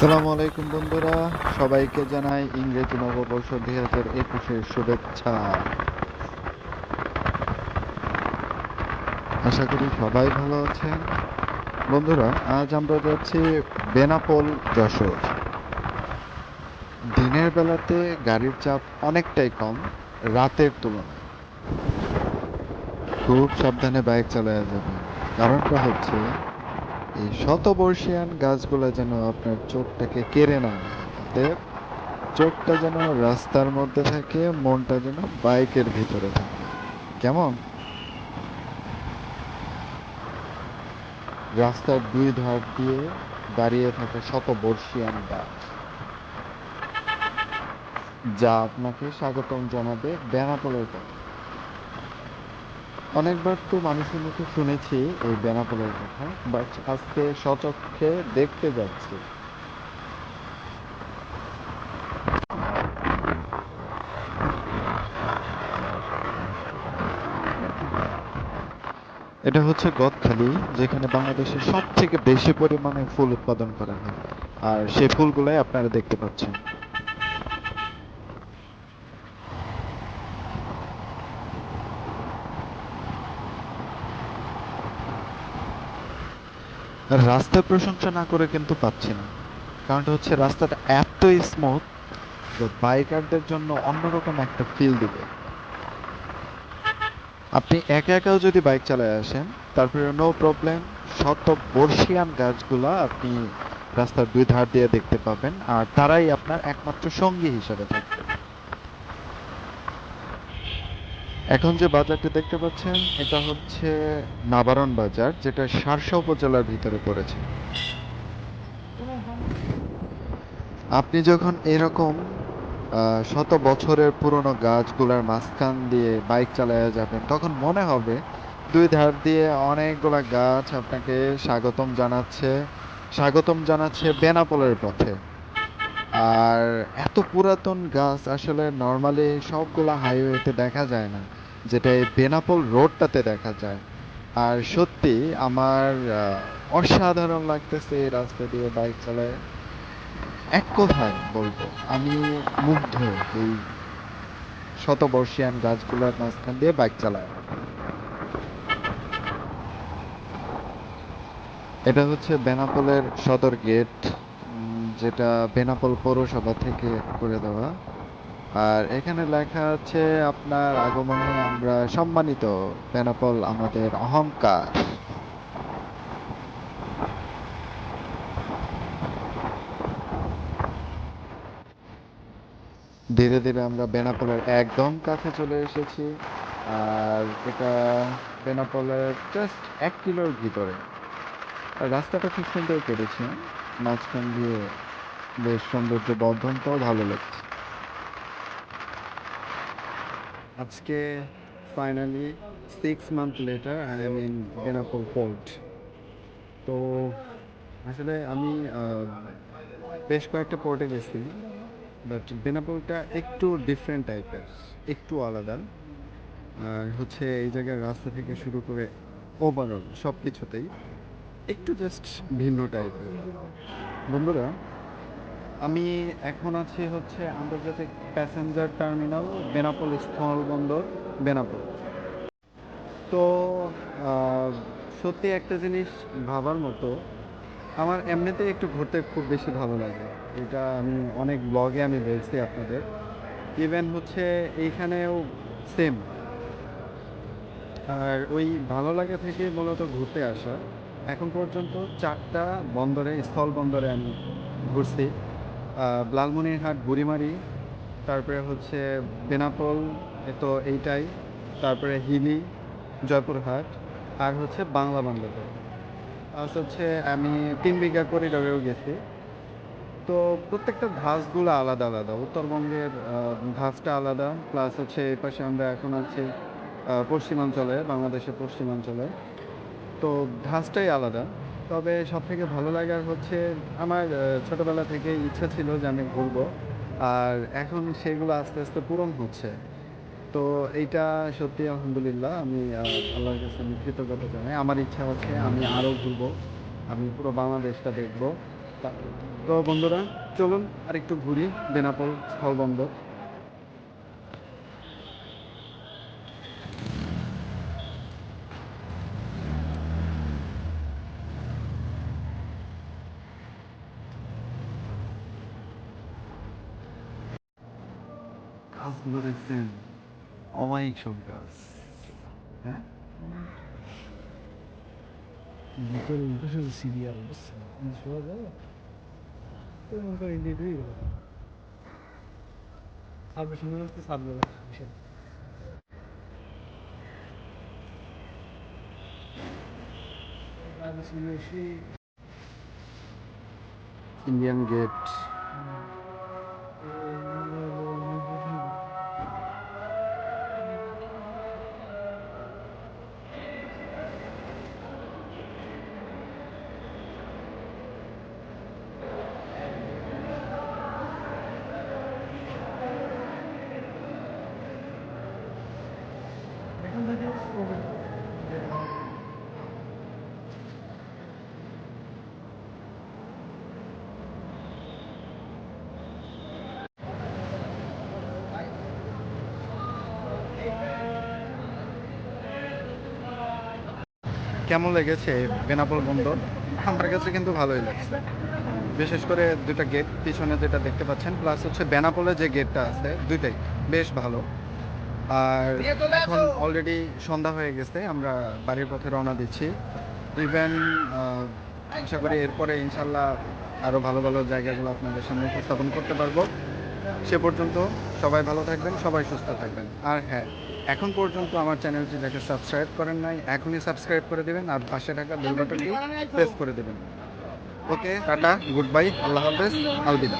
আসসালামু আলাইকুম বন্ধুরা, সবাইকে জানাই ইংরেজি নববর্ষ দুই হাজার একুশের শুভেচ্ছা। আশা করি সবাই ভালো আছেন। বন্ধুরা, আজ আমরা যাচ্ছি বেনাপোল, যশোর। দিনের বেলাতে গাড়ির চাপ অনেকটাই কম, রাতের তুলনায়। খুব সাবধানে বাইক চালায়া যাবেন। কারণটা হচ্ছে এই শতবর্ষিয়ান গাছগুলো যেন আপনার চোখটাকে কেড়ে না চোখটা যেন রাস্তার মধ্যে থাকে, মনটা যেন বাইকের ভিতরে থাকে। কেমন? রাস্তার দুই ধার দিয়ে দাঁড়িয়ে থাকে শতবর্ষিয়ান গাছ। যা আপনাকে স্বাগতম জানাবে বেনাপোলের পথে। অনেকবার তো মানুষের মুখে শুনেছি এই বেনাপোলের কথা বাট আজকে সচক্ষে দেখতে যাচ্ছি। এটা হচ্ছে গদখালি, যেখানে বাংলাদেশের সব থেকে বেশি পরিমাণে ফুল উৎপাদন করা হয়। আর সেই ফুলগুলাই আপনারা দেখতে পাচ্ছেন। রাস্তার প্রশংসা না করে কিন্তু পাচ্ছি না। কারণটা হচ্ছে রাস্তাটা এত স্মুথ যে বাইকারদের জন্য অন্যরকম একটা ফিল দিবে। আপনি একা একাও যদি বাইক চালায় আসেন, তারপরে নো প্রবলেম শত বর্ষিয়ান গাছগুলা আপনি রাস্তার দুই ধার দিয়ে দেখতে পাবেন, আর তারাই আপনার একমাত্র সঙ্গী হিসাবে থাকবে। এখন যে বাজারটি দেখতে পাচ্ছেন, এটা হচ্ছে নাবারণ বাজার, যেটা শার্শা উপজেলার ভিতরে পড়েছে। আপনি যখন এরকম শত বছরের পুরনো গাছগুলার মাঝখান দিয়ে বাইক চালায়া যাবেন, তখন মনে হবে দুই ধার দিয়ে অনেকগুলা গাছ আপনাকে স্বাগতম জানাচ্ছে স্বাগতম জানাচ্ছে বেনাপোলের পথে। আর এত পুরাতন গাছ আসলে নর্মালি সবগুলা হাইওয়েতে দেখা যায় না। যেটা এই বেনাপোল রোডটাতে দেখা যায়। আর সত্যি আমার অসাধারণ লাগতেছে এই রাস্তা দিয়ে বাইক চালায় এক কথায় বলব, আমি মুগ্ধ এই শতবর্ষিয়ান গাছগুলোর মাঝখান দিয়ে বাইক চালায় এটা হচ্ছে বেনাপোলের সদর গেট যেটা বেনাপোল পৌরসভা থেকে করে দেওয়া। আর এখানে লেখা আছে, আপনার আগমনে আমরা সম্মানিত, বেনাপোল আমাদের অহংকার। ধীরে ধীরে আমরা বেনাপোলের একদম কাছে চলে এসেছি, আর এটা বেনাপোলের জাস্ট এক কিলোর ভিতরে। রাস্তাটা খুব সুন্দর করেছে মাঝখান দিয়ে বেশ সৌন্দর্য বর্ধনটাও ভালো লাগছে। আজকে finally six month later I am in Benapole port তো আসলে আমি বেশ কয়েকটা পোর্টে গেছি বাট বেনাপোলটা একটু ডিফারেন্ট টাইপের একটু আলাদা। হচ্ছে এই জায়গার রাস্তা থেকে শুরু করে ওভারঅল সব কিছুতেই একটু জাস্ট ভিন্ন টাইপের বন্ধুরা আমি এখন আছি হচ্ছে আন্তর্জাতিক প্যাসেঞ্জার টার্মিনাল বেনাপোল স্থলবন্দর বেনাপোল। তো সত্যি একটা জিনিস ভাবার মতো, আমার এমনিতেই একটু ঘুরতে খুব বেশি ভালো লাগে। এটা আমি অনেক ব্লগে আমি বলছি আপনাদের। ইভেন হচ্ছে এইখানেও সেম আর ওই ভালো লাগা থেকে মূলত ঘুরতে আসা। এখন পর্যন্ত চারটা বন্দরে, স্থল বন্দরে আমি ঘুরছি। লালমনিরহাট, বুড়িমারি, তারপরে হচ্ছে বেনাপোল, এ তো এইটাই, তারপরে হিলি, জয়পুরহাট, আর হচ্ছে বাংলা বান্দরবান আর হচ্ছে আমি তিন বিঘা করিডোরেও গেছি। তো প্রত্যেকটা ধাঁচগুলো আলাদা আলাদা, উত্তরবঙ্গের ধাঁচটা আলাদা, প্লাস হচ্ছে এই পাশে আমরা এখন আছি পশ্চিমাঞ্চলে, বাংলাদেশের পশ্চিমাঞ্চলে। তো ধাঁচটাই আলাদা। তবে সব থেকে ভালো লাগার হচ্ছে আমার ছোটবেলা থেকে ইচ্ছা ছিল যে আমি ঘুরবো। আর এখন সেগুলো আস্তে আস্তে পূরণ হচ্ছে। তো এইটা সত্যি আলহামদুলিল্লাহ, আমি আল্লাহর কাছে আমি কৃতজ্ঞতা জানাই। আমার ইচ্ছা হচ্ছে আমি আরও ঘুরবো, আমি পুরো বাংলাদেশটা দেখব। তো বন্ধুরা, চলুন আর একটু ঘুরি, বেনাপোল স্থলবন্দর। গাছগুলো দেখছেন অমায়িক সব গাছ হ্যাঁ সিরিয়াল শোয়া যায় এরকম করে ইন্ডিয়া ঢুকে গেল সামনে শুনে হচ্ছে সামনে বিষয় সেই ইন্ডিয়ান গেট এখান কেমন লেগেছে বেনাপোল বন্দর? আমার কাছে কিন্তু ভালোই লাগছে। বিশেষ করে দুটা গেট পিছনে যেটা দেখতে পাচ্ছেন প্লাস হচ্ছে বেনাপোলে যে গেটটা আছে, দুইটাই বেশ ভালো। আর এখন অলরেডি সন্ধ্যা হয়ে গেছে, আমরা বাড়ির পথে রওনা দিচ্ছি। ইভেন আশা করি এরপরে ইনশাল্লাহ আরও ভালো ভালো জায়গাগুলো আপনাদের সামনে উপস্থাপন করতে পারব। সে পর্যন্ত সবাই ভালো থাকবেন, সবাই সুস্থ থাকবেন। আর হ্যাঁ এখন পর্যন্ত আমার চ্যানেলটি দেখে সাবস্ক্রাইব করেন নাই, এখনই সাবস্ক্রাইব করে দেবেন আর পাশে থাকা বেল বাটনটি প্রেস করে দেবেন। Okay ta ta good bye আল্লাহ হাফেজ, আলবিদা।